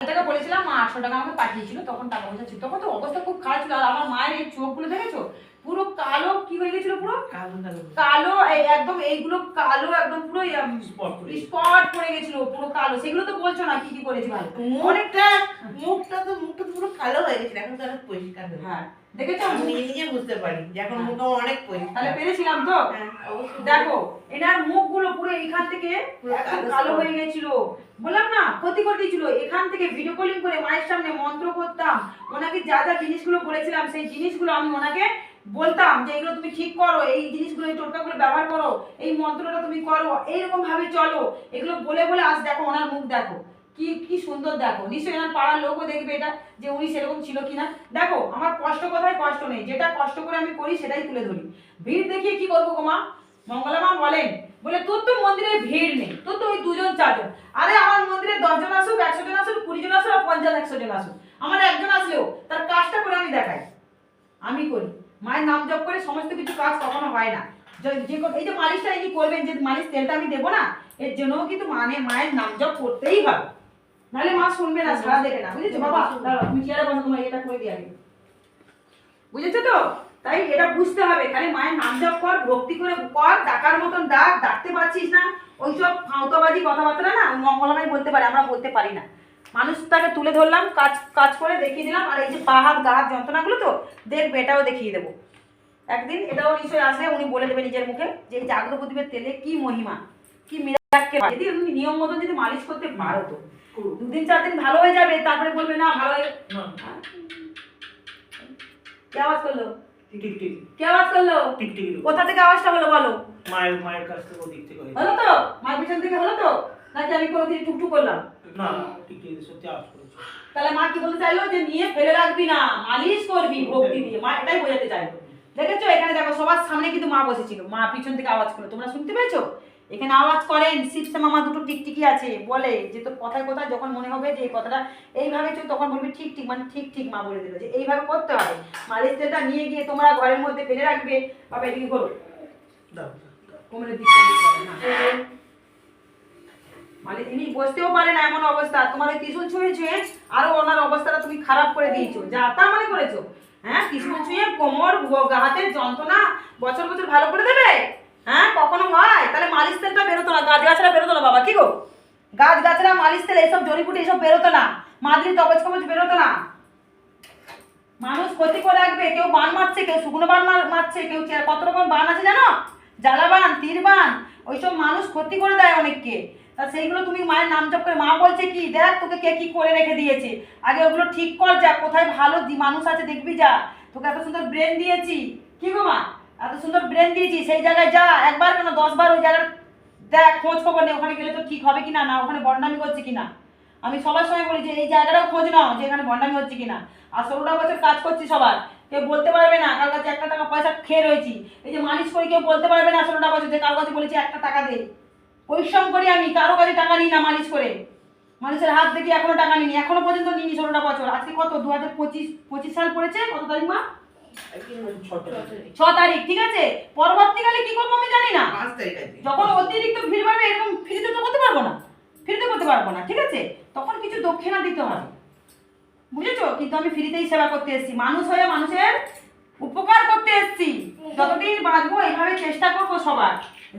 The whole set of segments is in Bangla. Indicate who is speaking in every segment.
Speaker 1: টাকা বলেছিলাম মা আটশো টাকা আমাকে পাঠিয়েছিল তখন টাকা পয়সা ছিল। তখন তো অবস্থা খুব খারাপ ছিল আর আমার মায়ের এই চোখগুলো দেখেছ? পুরো কালো কি হয়ে গেছিল পুরো?
Speaker 2: কালো
Speaker 1: একদম এইগুলো কালো একদম পুরো
Speaker 2: স্পট
Speaker 1: পড়ে গেছিল পুরো কালো। সেগুলো তো বলছো না কি কি করেছি ভালো
Speaker 2: মুখটা মুখটা তো মুখটা তো পুরো কালো হয়ে গেছে এখন তো অনেক পরিষ্কার হ্যাঁ।
Speaker 1: দেখেছ?
Speaker 2: আমি নিজে বুঝতে পারি এখন
Speaker 1: হ্যাঁ।
Speaker 2: অনেক
Speaker 1: তাহলে পেরেছিলাম তো?
Speaker 2: হ্যাঁ,
Speaker 1: দেখো এনার মুখগুলো পুরো এখান থেকে
Speaker 2: কালো
Speaker 1: হয়ে গেছিল। বললাম না ক্ষতি করে দিয়েছিল এখান থেকে ভিডিও কলিং করে মায়ের সামনে মন্ত্র করতাম। ওনাকে যা যা জিনিসগুলো বলেছিলাম সেই জিনিসগুলো আমি ওনাকে বলতাম যে এগুলো তুমি ঠিক করো এই জিনিসগুলো এই টোটকাগুলো ব্যবহার করো এই মন্ত্রটা তুমি করো এইরকম ভাবে চলো। এগুলো বলে বলে আজ দেখো ওনার মুখ দেখো। কি কি সুন্দর দেখো। নিশ্চয়ই এনার পাড়ার লোকও দেখবে এটা, যে উনি সেরকম ছিল কিনা। দেখো, আমার কষ্ট কোথায়, কষ্ট নেই। যেটা কষ্ট করে আমি করি, সেটাই তুলে ধরি। ভিড় দেখিয়ে কি করব গো মা? মঙ্গলা মা বলেন, বলে, তোর তো মন্দিরে ভিড় নেই, তোর তো ওই দুজন চারজন। আরে, আমার মন্দিরে দশজন আসুক একশো জন আসুক কুড়ি জন আসুক আর পঞ্চাশ একশো জন আসুক। আমার একজন আসলেও তার কাজটা করে আমি দেখাই। আমি করি। মায়ের নাম জপ করে সমস্ত কিছু কাজ কখনো হয় না। যে- এই যে মালিশটা ইনি করবেন, যে মালিশ তেলটা আমি দেবো না, এর জন্যও কিন্তু মানে মায়ের নাম জপ করতেই হবে। নাহলে মা শুনবে না সারা দেবে না। বুঝেছ? বাবা দাঁড়াও, তুমি চেয়ারে বসো তোমার এটা করে দিয়ে বুঝেছ তো? তাই এটা বুঝতে হবে। খালি মায়ের নাম জপ কর ভক্তি করে কর ডাকার মতন ডাক ডাকতে পারছিস না। ওইসব ফাঁওতাবাজি কথাবার্তা না মঙ্গলমাই বলতে পারে আমরা বলতে পারি না। মানুষটাকে তুলে ধরলাম কাজ কাজ করে দেখিয়ে দিলাম আর এই যে পা হাত গা হাত যন্ত্রণাগুলো তো দেখবে এটাও দেখিয়ে দেবো। একদিন এটাও নিশ্চয়ই আসে উনি বলে দেবে নিজের মুখে যে এই জাগ্র প্রদীপের তেলে কি মহিমা কি মিরাক্কেল যদি নিয়ম মতন যদি মালিশ করতে পারো তো। দুদিন চার দিন ভালো হয়ে যাবে তারপরে বলবে না ভালো হয়ে কে আওয়াজ করল? কে আওয়াজ করল? কোথা থেকে আওয়াজটা হলো বলো?
Speaker 2: মায়ের মায়ের কাছ থেকে ওদিক থেকে
Speaker 1: হলো তো? মার পিছন থেকে হলো তো? নাকি আমি কোনোদিন টুকটুক করলাম?
Speaker 2: না টিকটিকি সত্যি আওয়াজ করেছে।
Speaker 1: তাহলে মা কি বলতে চাইলো? যে নিয়ে ফেলে রাখবি না মালিশ করবি ভক্তি দিয়ে। মা এটাই বোঝাতে চাইলো। দেখেছ? এখানে দেখো সবার সামনে কিন্তু মা বসেছিল। মা পিছন থেকে আওয়াজ করল। তোমরা শুনতে পেয়েছ? এখানে আওয়াজ করেন শিবসে মামা দুটো টিকটিকি আছে বলে যে তোর কথায় কথায় যখন মনে হবে যে এই কথাটা এইভাবে চো তখন বলবি ঠিক ঠিক মানে ঠিক ঠিক মা বলে দিল যে এইভাবে করতে হবে। মালিশ তেলটা নিয়ে গিয়ে তোমরা ঘরের মধ্যে ফেলে রাখবে। বাবা এদিকে করো। কোমরের দিকটা। মানে তিনি বসতেও পারে না এমন অবস্থা। তোমার ওই ত্রিশুল ছুঁয়ে ছুঁয়ে আরও ওনার অবস্থাটা তুমি খারাপ করে দিয়েছ। যা তা মনে করেছ। হ্যাঁ ত্রিশুল ছুঁয়ে কোমর হাতের যন্ত্রণা বছর বছর ভালো করে দেবে? হ্যাঁ কখনো হয়? তাহলে মালিশ তেলটা বেরোতো না গাছ গাছরা বেরোতো না বাবা, কি গো? গাছ গাছরা মালিশ তেল, এইসব জড়িপুটি এইসব বেরোতো না। মাদুরি তবজ কবজ বেরোতো না। মানুষ ক্ষতি করে রাখবে, কেউ বান মারছে, কেউ শুকনো বান মার- মারছে, কেউ কত রকম বান আছে জানো? জ্বালা বান, তীর বান, ওইসব মানুষ ক্ষতি করে দেয় অনেককে। তা সেইগুলো তুমি মায়ের নাম জপ করে, মা বলছে কি, দেখ তোকে কে কি করে রেখে দিয়েছে। আগে ওগুলো ঠিক কর যা, কোথায় ভালো মানুষ আছে, দেখবি যা। তোকে এত সুন্দর ব্রেন দিয়েছি। কি গো মা? এত সুন্দর ব্রেন দিয়েছি সেই জায়গায় যা, একবার কেন, দশবার ওই জায়গায় দেখ, খোঁজ খবর নেই ওখানে গেলে তো ঠিক হবে কিনা, না, ওখানে বন্ডামি করছে কিনা। আমি সবার সময় বলি যে, এই জায়গাটাও খোঁজ নাও, যে এখানে বন্ডামি হচ্ছে কিনা। আর ষোলোটা বছর কাজ করছি সবার, কেউ বলতে পারবে না, কার কাছে একটা টাকা পয়সা খেয়ে রয়েছি। এই যে মালিশ করে কেউ বলতে পারবে না ষোলোটা বছর, যে কার কাছে বলেছি একটা টাকা দে। পরিশ্রম করি আমি, কারও কাছে টাকা নিই না মালিশ করে। মানুষের হাত দেখি এখনও টাকা নিইনি, এখনও পর্যন্ত নিইনি ষোলোটা বছর। আজকে কত? দু হাজার পঁচিশ পঁচিশ সাল পড়েছে? কত তারিখ মা? ছ তারিখ। ঠিক আছে? পরবর্তীকালে কি করব আমি জানি না। যখন অতিরিক্ত ভিড় বাড়বে এরকম ফ্রিতে তো করতে পারব না। ফ্রিতে করতে পারব না ঠিক আছে? তখন কিছু দক্ষিণা দিতে হবে। বুঝেছ? কিন্তু আমি ফ্রিতেই সেবা করতে এসেছি। মানুষ হয়ে মানুষের উপকার করতে এসেছি। যতদিন বাঁচবো এইভাবে চেষ্টা করব সবার।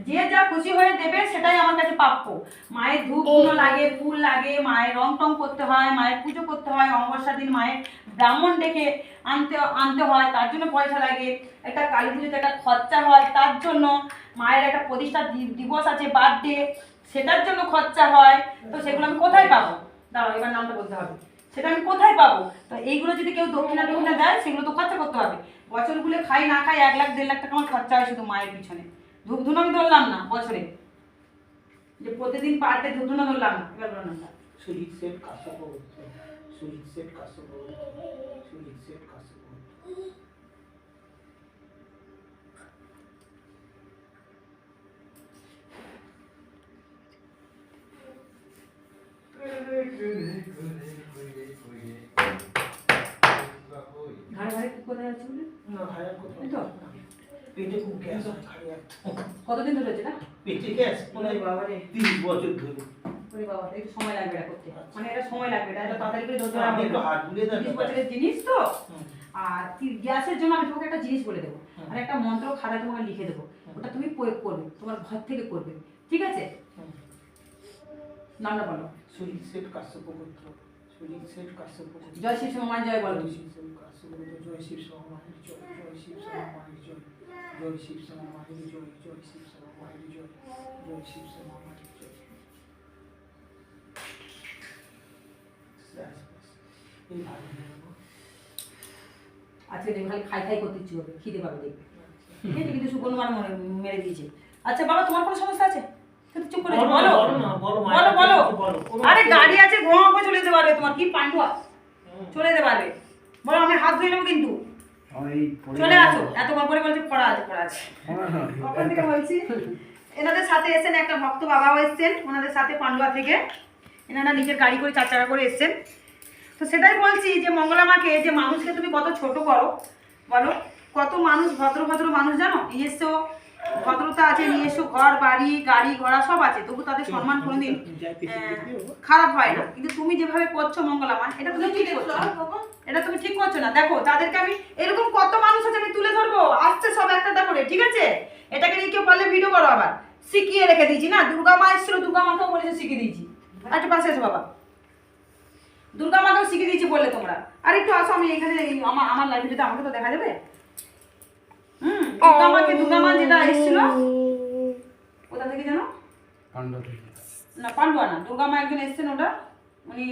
Speaker 1: যে যা খুশি হয়ে দেবে সেটাই আমার কাছে প্রাপ্য। মায়ের ধূপ ধুনো লাগে ফুল লাগে মায়ের রং টং করতে হয় মায়ের পুজো করতে হয় অমাবস্যার দিন মায়ের ব্রাহ্মণ ডেকে আনতে আনতে হয় তার জন্য পয়সা লাগে। একটা কালী পুজোতে একটা খরচা হয় তার জন্য মায়ের একটা প্রতিষ্ঠা দিবস আছে বার্থডে সেটার জন্য খরচা হয়। তো সেগুলো আমি কোথায় পাবো? দাঁড়াও এবার নামটা বলতে হবে। সেটা আমি কোথায় পাবো? তো এইগুলো যদি কেউ দক্ষিণা দক্ষিণা দেয় সেগুলো তো খরচা করতে হবে। বছরগুলো খাই না খাই এক লাখ দেড় লাখ টাকা আমার খরচা হয় শুধু মায়ের পিছনে। ধূপ ধুনো আমি ধরলাম না বছরে। যে প্রতিদিন পার ডে ধূপ ধুনো ধরলাম না এবার বলো না।
Speaker 2: সুজিত সেট কাশ্যপ সুজিত সেট কাশ্যপ সুজিত সেট কাশ্যপ
Speaker 1: ঘাড়ে ঘাড়ে কি কোথায় আছে বলে
Speaker 2: না ভাইয়া
Speaker 1: এই তো?
Speaker 2: কোথাও পেটে খুব গ্যাস খালি একদম
Speaker 1: কতদিন ধরে হচ্ছে না
Speaker 2: পেটে গ্যাস মনে
Speaker 1: বাবা রে
Speaker 2: তিরিশ বছর ধরে
Speaker 1: ওরে বাবা একটু সময় লাগবে এটা করতে। মানে এটা সময় লাগবে এটা এটা তাড়াতাড়ি করে ধরতে হবে
Speaker 2: একটু হাত বুলিয়ে দেন
Speaker 1: তিরিশ বছরের জিনিস তো। আর গ্যাসের জন্য আমি তোমাকে একটা জিনিস বলে দেবো। আর একটা মন্ত্র খাতা তোমাকে লিখে দেবো। ওটা তুমি প্রয়োগ করবে তোমার ঘর থেকে করবে। ঠিক আছে। নামটা বলো।
Speaker 2: সুজিত কাশ্যপ গোত্র কাশ্যপ
Speaker 1: জয় শ্রী সমান জয় বলো।
Speaker 2: জয় শিব শেঠ কাশ্যপ জয় শিব সমাহির জয় জয় শিব সমাহির জয়। জয় শিব সমাহির জয় জয় শিব সমাহির জয়। জয় শিব সমাহির জয়।
Speaker 1: আজকে দেখবে খালি খাই খাই করতে ইচ্ছে হবে খিদে পাবে দেখবে। ঠিক আছে কিন্তু সুবর্ণ মনে মেরে দিয়েছে। আচ্ছা বাবা তোমার কোনো সমস্যা আছে? কিন্তু চুপ করে আছো,
Speaker 2: বলো
Speaker 1: বলো।
Speaker 2: বলো না, বলো,
Speaker 1: বলো
Speaker 2: মায়ের
Speaker 1: বলো
Speaker 2: কাছে বলো। কোনো
Speaker 1: আরে গাড়ি আছে ঘোমা চলে যেতে পারবে তোমার কি পান্ডুয়া চলে যেতে পারবে। বলো আমি হাত ধুয়ে নেব কিন্তু। চলে আসো। এত পরে বলছে পড়া আছে পড়া আছে। কখন থেকে বলছি? এনাদের সাথে একটা ভক্ত বাবাও এসেছেন ওনাদের সাথে পান্ডুয়া থেকে। এনারা নিজের গাড়ি করে চার চাকা করে এসেছেন। তো সেটাই বলছি যে মঙ্গলা মাকে যে মানুষকে তুমি কত ছোট করো বলো। কত মানুষ ভদ্র ভদ্র মানুষ জানো? নিজস্ব ভদ্রতা আছে নিজস্ব ঘর, বাড়ি, গাড়ি, ঘোড়া, সব আছে, তবু তাদের সম্মান কোনোদিন খারাপ হয় না। কিন্তু তুমি যেভাবে করছ মঙ্গলা মা এটা তুমি ঠিক করছ। এটা তুমি ঠিক করছ না। দেখো, তাদেরকে আমি এরকম কত মানুষ আছে, আমি তুলে ধরবো? আসছে সব একটা করে, ঠিক আছে? এটাকে নিয়ে কেউ পারলে ভিডিও করো আবার। শিখিয়ে রেখে দিয়েছি না? দুর্গা মা এসেছিল দুর্গা মাকেও বলেছে, শিখিয়ে দিয়েছি। একটু পাশে এসো বাবা। দুর্গা মাকেও শিখিয়ে দিয়েছি বললে তোমরা। আর একটু আসো, আমি এখানে আমার আমার লাইব্রেরিতে আমাকে তো দেখা যাবে? হুম দুর্গা মাকে যেটা এসেছিল কোথা থেকে জানো না পান্ডুয়া না দুর্গা একজন এসেছেন ওটা উনি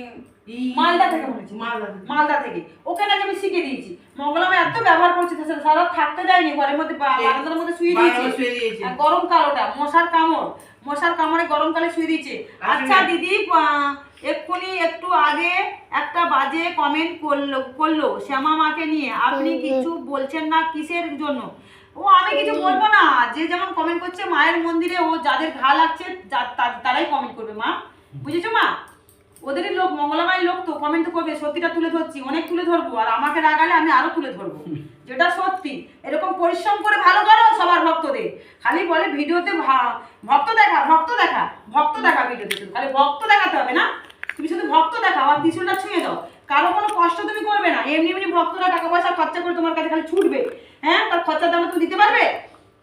Speaker 1: মালদা থেকে
Speaker 3: মালদা
Speaker 1: মালদা থেকে। ওকে নাকি আমি শিখে দিয়েছি। মঙ্গলামা এত ব্যবহার করছে সারা থাকতে দেয়নি ঘরের মধ্যে বারান্দার মধ্যে শুয়ে দিয়েছি।
Speaker 3: শুয়ে দিয়েছে।
Speaker 1: আর গরমকাল ওটা মশার কামড়। মশার কামড়ে গরমকালে শুয়ে দিয়েছে। আচ্ছা দিদি এক্ষুনি একটু আগে একটা বাজে কমেন্ট করল করল শ্যামা মাকে নিয়ে। আপনি কিছু বলছেন না কিসের জন্য? ও আমি কিছু বলব না। যে যেমন কমেন্ট করছে মায়ের মন্দিরে ও যাদের ঘা লাগছে তারাই কমেন্ট করবে মা। বুঝেছ মা? ওদেরই লোক মঙ্গলামায়ের লোক তো কমেন্ট করবে সত্যিটা তুলে ধরছি অনেক তুলে ধরবো। আর আমাকে রাগালে আমি আরও তুলে ধরবো। যেটা সত্যি। এরকম পরিশ্রম করে ভালো করো সবার ভক্তদের। খালি বলে ভিডিওতে ভক্ত দেখা ভক্ত দেখা ভক্ত দেখা ভিডিওতে শুধু। খালি ভক্ত দেখাতে হবে না। তুমি শুধু ভক্ত দেখাও আর ত্রিশুলটা ছুঁয়ে দাও। কারও কোনো কষ্ট তুমি করবে না। এমনি এমনি ভক্তরা টাকা পয়সা খরচা করে তোমার কাছে খালি ছুটবে। হ্যাঁ? তার খরচার দাম তুমি দিতে পারবে?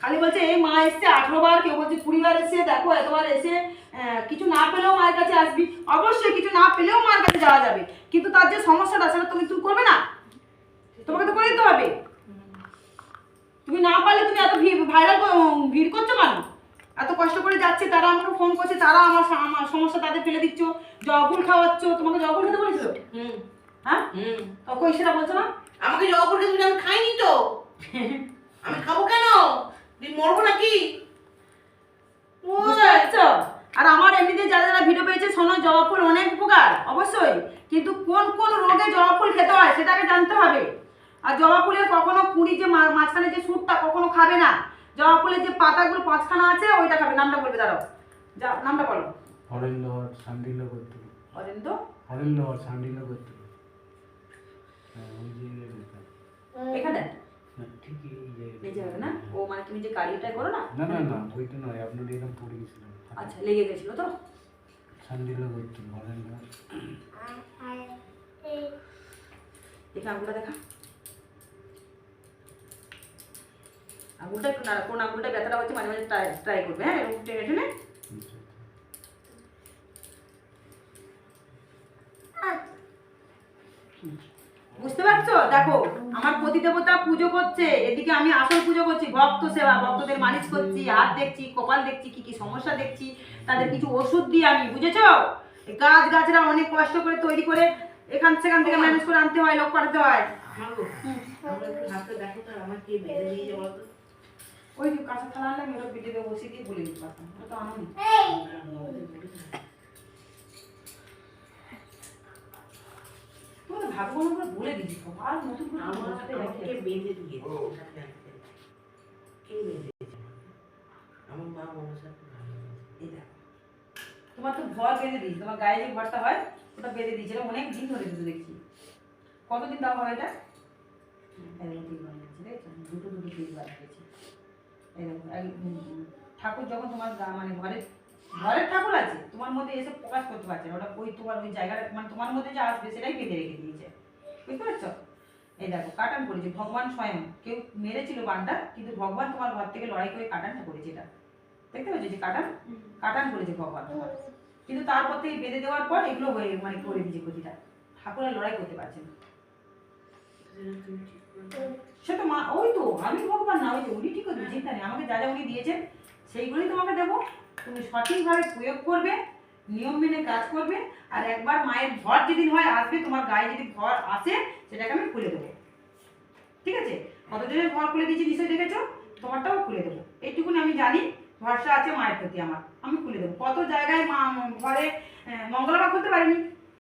Speaker 1: খালি বলছে, এই মা এসছে আঠেরো বার। কেউ বলছে, কুড়ি বার এসে দেখো, এতবার এসে কিছু না পেলেও মায়ের কাছে আসবি। অবশ্যই কিছু না পেলেও মায়ের কাছে যাওয়া যাবে। কিন্তু তার যে সমস্যাটা, সেটা তুমি তুমি করবে না। তোমাকে তো করে দিতে হবে। তুমি না পারলে তুমি এত ভাইরাল ভিড় করছ কেন? এত কষ্ট করে যাচ্ছে তারা আমাকে ফোন করছে তারা আমার আমার সমস্যা তাদের ফেলে দিচ্ছ জগুল খাওয়াচ্ছ তোমাকে জগুল খেতে বলেছিল?
Speaker 3: হুম।
Speaker 1: হ্যাঁ?
Speaker 3: হুম।
Speaker 1: তখন সেটা বলছো না?
Speaker 3: আমাকে করে দিবি আমি খাইনি তো। আমি খাব কেন? তুই মরবো নাকি?
Speaker 1: বুঝতে পারছ? আর আমার এমনিতে যারা যারা ভিডিও পেয়েছে শোনো জবা ফুল অনেক উপকার অবশ্যই। কিন্তু কোন কোন রোগে জবা ফুল খেতে হয় সেটাকে জানতে হবে। আর জবা ফুলের কখনো কুড়ি যে মা- মাঝখানে যে সুটটা কখনো খাবে না জবা ফুলের যে পাতাগুলো পাঁচখানা আছে ওইটা খাবে। নামটা বলবে দাঁড়াও। যা নামটা বলো।
Speaker 4: করতে।
Speaker 1: অরিন্দ
Speaker 4: করতে। হ্যাঁ।
Speaker 1: এখানে?
Speaker 4: না, এই জায়গাটা।
Speaker 1: না? ও মানে তুমি যে গাড়িটা করো না?
Speaker 4: না না না ওইটা নয় আপনার এরকম পড়ে গেছিল।
Speaker 1: আচ্ছা লেগে গেছিল তো?
Speaker 4: করতে
Speaker 1: দেখা। আঙুলটা একটু নাড়া কোন আঙুলটা ব্যথাটা হচ্ছে মাঝে মাঝে ট্রাই করবে হ্যাঁ? এরকম টেনে টেনে বুঝতে পারছ? দেখো, আমার প্রতিদেবতা পুজো করছে, এদিকে আমি আসল পুজো করছি, ভক্ত সেবা, ভক্তদের মালিশ করছি, হাত দেখছি, কপাল দেখছি, কি কি সমস্যা দেখছি, তাদের কিছু ওষুধ দিই আমি, বুঝেছ? গাছ গাছরা অনেক কষ্ট করে তৈরি করে এখান সেখান থেকে ম্যানেজ করে আনতে হয়, লোক পাঠাতে হয়।
Speaker 3: হাতটা দেখো আমার কি
Speaker 1: ওই যে কাঁচা থালা ভিডিওতে বসিয়ে দিয়ে বলে দিতে পারতাম। ওটা তো করে বলে নতুন করে
Speaker 3: আমার আমাকে বেঁধে দিয়েছে কে বেঁধে আমার মা মনসা
Speaker 1: দেখো। তোমার তো ভর বেঁধে দিয়েছি তোমার গায়ে যে ভরটা হয় ওটা বেঁধে দিয়েছি এটা অনেক দিন ধরে কিন্তু দেখছি। কতদিন দেওয়া হয় এটা? দেখেছ? দুটো দুটো তিনবার দিয়েছি ঠাকুর যখন তোমার মানে ঘরের ঘরের ঠাকুর আছে, তোমার মধ্যে এসে প্রকাশ করতে পারছে না। ওটা ওই তোমার ওই জায়গাটা মানে তোমার মধ্যে যা আসবে সেটাই বেঁধে রেখে দিয়েছে। বুঝতে পারছ? এই দেখো, কাটান করেছে, ভগবান স্বয়ং। কেউ মেরেছিল বানটা, কিন্তু ভগবান তোমার ঘর থেকে লড়াই করে কাটানটা করেছে এটা। দেখতে পাচ্ছ যে কাটান? কাটান করেছে ভগবান তোমার। কিন্তু তারপর থেকে বেঁধে দেওয়ার পর এগুলো হয়ে মানে করে দিয়েছে ক্ষতিটা। ঠাকুরের লড়াই করতে পারছে না। সে তো মা, ওই তো, আমি ভগবান না, ওই তো উনি ঠিক করবে চিন্তা নেই, আমাকে যা যা উনি দিয়েছেন, সেইগুলোই তোমাকে দেবো। তুমি সঠিকভাবে প্রয়োগ করবে, নিয়ম মেনে কাজ করবে, আর একবার মায়ের ঘর যেদিন হয়, আসবে, তোমার গায়ে যদি ঘর আসে, সেটাকে আমি খুলে দেবো। ঠিক আছে? কতজনের ঘর খুলে দিয়েছি, নিশ্চয়ই দেখেছ? তোমারটাও খুলে দেবো। এইটুকুনি আমি জানি, ভরসা আছে মায়ের প্রতি আমার, আমি খুলে দেবো। কত জায়গায় মা ঘরে মঙ্গলবার করতে পারিনি?